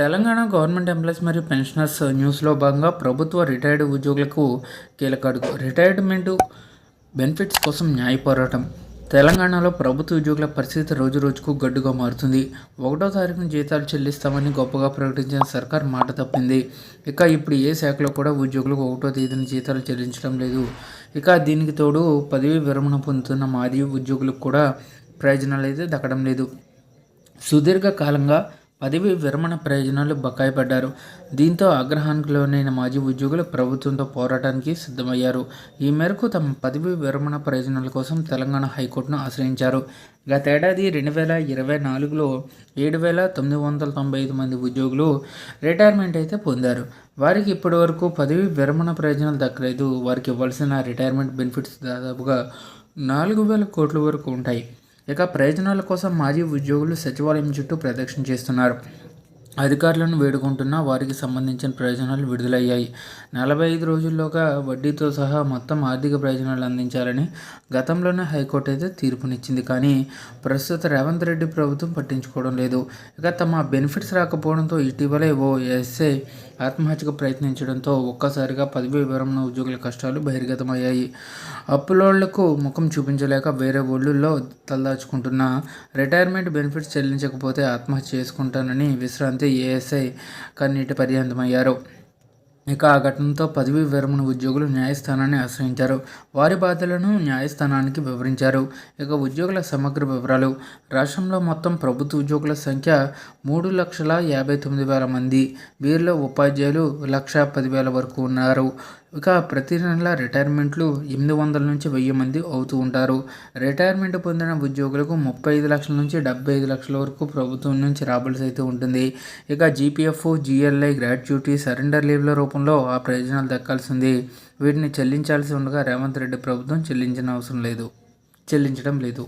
Telangana government employees మరియు pensioners న్యూస్లో భాగంగా ప్రభుత్వ రిటైర్డ్ ఉద్యోగులకు కీలక అడుగు. రిటైర్మెంట్ బెనిఫిట్స్ కోసం న్యాయ పోరాటం. తెలంగాణలో ప్రభుత్వ ఉద్యోగుల పరిస్థితి రోజు రోజుకు గడ్డుగా మారుతుంది. ఒకటో తారీఖున జీతాలు చెల్లిస్తామని గొప్పగా ప్రకటించిన సర్కార్ మాట తప్పింది. ఇక ఇప్పుడు ఏ శాఖలో కూడా ఉద్యోగులకు ఒకటో తేదీన జీతాలు చెల్లించడం లేదు. ఇక దీనికి తోడు పదవి విరమణ పొందుతున్న మాది ఉద్యోగులకు కూడా ప్రయోజనాలు అయితే దక్కడం లేదు. సుదీర్ఘకాలంగా పదవి విరమణ ప్రయోజనాలు బకాయి పడ్డారు. దీంతో ఆగ్రహానికి లోనైన మాజీ ఉద్యోగులు ప్రభుత్వంతో పోరాటానికి సిద్ధమయ్యారు. ఈ మేరకు తమ పదవి విరమణ ప్రయోజనాల కోసం తెలంగాణ హైకోర్టును ఆశ్రయించారు. గతేడాది రెండు వేల ఇరవై నాలుగులో ఏడు వేల తొమ్మిది వందల తొంభై ఐదు మంది ఉద్యోగులు రిటైర్మెంట్ అయితే పొందారు. వారికి ఇప్పటివరకు పదవి విరమణ ప్రయోజనాలు దక్కలేదు. వారికి ఇవ్వాల్సిన రిటైర్మెంట్ బెనిఫిట్స్ దాదాపుగా నాలుగు వేల కోట్ల వరకు ఉంటాయి. ఇక ప్రయోజనాల కోసం మాజీ ఉద్యోగులు సచివాలయం చుట్టూ ప్రదక్షిణ చేస్తున్నారు. అధికారులను వేడుకుంటున్న వారికి సంబంధించిన ప్రయోజనాలు విడుదలయ్యాయి. నలభై ఐదు రోజుల్లోగా వడ్డీతో సహా మొత్తం ఆర్థిక ప్రయోజనాలు అందించాలని గతంలోనే హైకోర్టు అయితే తీర్పునిచ్చింది కానీ ప్రస్తుత రేవంత్ రెడ్డి ప్రభుత్వం పట్టించుకోవడం లేదు. ఇక తమ బెనిఫిట్స్ రాకపోవడంతో ఇటీవలే ఓ ఎస్ఐ ఆత్మహత్యకు ప్రయత్నించడంతో ఒక్కసారిగా పదవి విరమణ ఉద్యోగుల కష్టాలు బహిర్గతమయ్యాయి. అప్పులోళ్ళకు ముఖం చూపించలేక వేరే ఊళ్ళల్లో తలదాచుకుంటున్న రిటైర్మెంట్ బెనిఫిట్స్ చెల్లించకపోతే ఆత్మహత్య చేసుకుంటానని విశ్రాంతి ఏఎస్ఐ కన్నీటి పర్యంతమయ్యారు. ఇక ఆ ఘటనతో పదవీ విరమణ ఉద్యోగులు న్యాయస్థానాన్ని ఆశ్రయించారు. వారి బాధలను న్యాయస్థానానికి వివరించారు. ఇక ఉద్యోగుల సమగ్ర వివరాలు. రాష్ట్రంలో మొత్తం ప్రభుత్వ ఉద్యోగుల సంఖ్య మూడు లక్షల యాభై తొమ్మిది వేల మంది. వీరిలో ఉపాధ్యాయులు లక్ష పదివేల వరకు ఉన్నారు. ఇక ప్రతి నెల రిటైర్మెంట్లు ఎనిమిది వందల నుంచి వెయ్యి మంది అవుతూ ఉంటారు. రిటైర్మెంట్ పొందిన ఉద్యోగులకు ముప్పై ఐదు లక్షల నుంచి డెబ్బై ఐదు లక్షల వరకు ప్రభుత్వం నుంచి రాబడి అయితే ఉంటుంది. ఇక జీపీఎఫ్ జిఎల్ఐ గ్రాట్యుటీ సరెండర్ లీవ్ల రూపంలో ఆ ప్రయోజనాలు దక్కాల్సింది. వీటిని చెల్లించాల్సి ఉండగా రేవంత్ రెడ్డి ప్రభుత్వం చెల్లించిన అవసరం లేదు. చెల్లించడం లేదు.